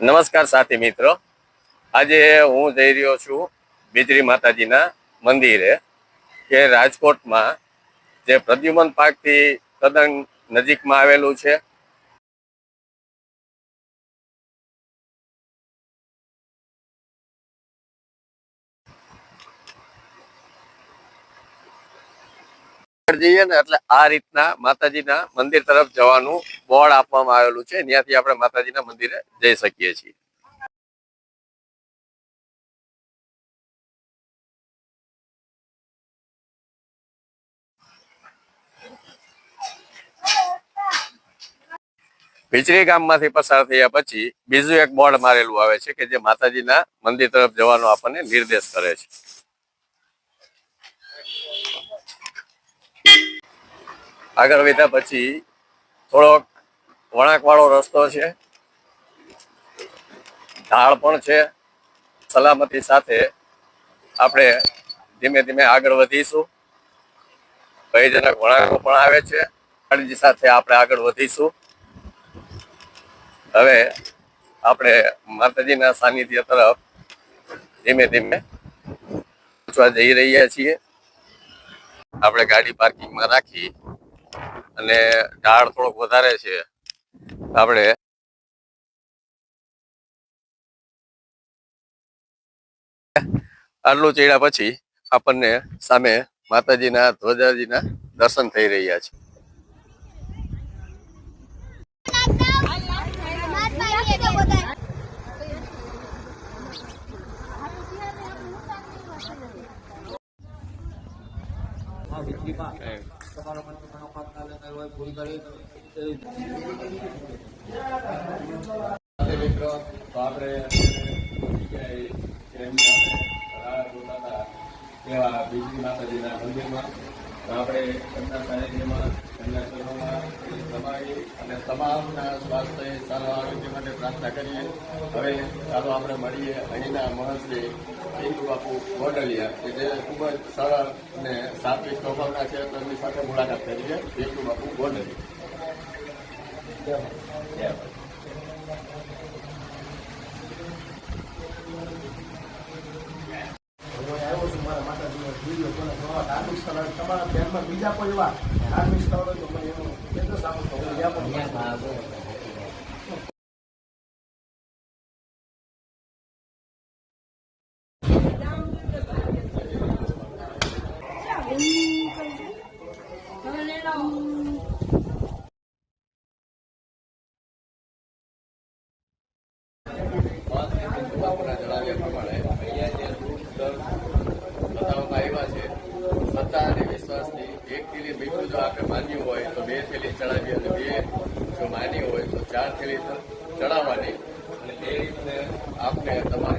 નમસ્કાર સાથી મિત્રો. આજે હું જઈ રહ્યો છું બીજરી માતાજીના મંદિરે કે રાજકોટમાં જે પ્રદ્યુમન પાર્કથી તદ્દન નજીકમાં આવેલું છે. જઈએ ને એટલે આ રીતના માતાજીના મંદિર તરફ જવાનું બોર્ડ આપવામાં આવેલું છે. ત્યાંથી આપણે માતાજીના મંદિરે જઈ શકીએ છીએ. ભીચરી ગામમાંથી પસાર થયા પછી બીજું એક બોર્ડ મારેલું આવે છે કે જે માતાજીના મંદિર તરફ જવાનો આપણને નિર્દેશ કરે છે. આગળ વધ્યા પછી થોડોક વળાંકવાળો રસ્તો છે. ઢાળ પણ છે. સલામતી સાથે આપણે ધીમે ધીમે આગળ વધીશું. ભયજનક વળાંકો પણ આવે છે. કાળજી સાથે આપણે આગળ વધીશું. હવે આપણે માતાજીના સાનિધ્ય તરફ ધીમે ધીમે પહોંચવા જઈ રહ્યા છીએ. આપણે ગાડી પાર્કિંગમાં રાખી અને ઢાળ થોડોક વધારે છે. આપણે આટલું ચડ્યા પછી આપણને સામે માતાજીના, ધ્વજાજીના દર્શન થઈ રહ્યા છે. તમારો મનની મનોકામના લઈને હોય ભૂલ કરી મિત્રો આપણે એવા બીજી માતાજીના મંદિરમાં. આપણે એમના સાનિધ્યમાં, એમના ચરણોમાં સમાવી અને તમામના સ્વાસ્થ્ય, સારા આરોગ્ય માટે પ્રાર્થના કરીએ. હવે ચાલો આપણે મળીએ અહીંના મહર્ષિ હિન્દુ બાપુ વડલિયા કે જે ખૂબ જ સરળ અને સાત્વિક સ્વભાવના છે. તો એમની સાથે મુલાકાત કરીએ. હિન્દુ બાપુ વડલિયા જય માતા. હું આવ્યો છું મારા માતાજીનો વીડિયો કોને નવા ધાર્મિક સ્થળ તમારા ધ્યાનમાં બીજા કોઈ એવા ધાર્મિક સ્થળ હોય તો મને એનું પણ જણાવ્યા પ્રમાણે શ્રદ્ધા અને વિશ્વાસથી એક થેલી મીઠું જો આપણે માન્યું હોય તો બે થેલી ચડાવી અને બે જો માની હોય તો ચાર થેલી ચડાવવાની. અને એ રીતે આપને તમામ